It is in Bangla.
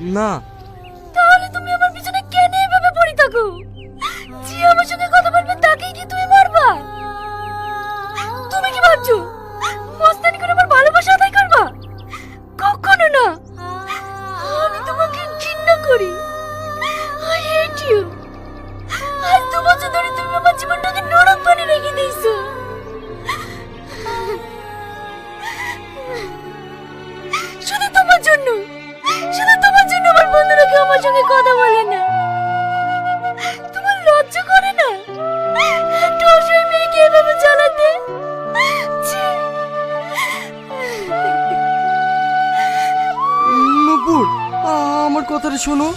না। তাহলে তুমি আমার পিছনে কেন এভাবে পড়ে থাকো? যে আমার সঙ্গে কথা বলবে তাকেই কি তুমি মারবা? তুমি কি ভাবছ? মস্তানি করে আমার ভালোবাসা আদায় করবা? কখনো না। আমি তোমাকে ঘৃণা করি। আই হেট ইউ আজ দু বছর ধরে তুমি আমার জীবনটাকে নরক বানিয়ে রেখে দিয়েছ। শুধু তোমার জন্য। আমার আমার সঙ্গে কথা বলে না। তোমার লজ্জা করে না? একটা মেয়েকে এভাবে জ্বালাতে? আমার কথাটা শোনো।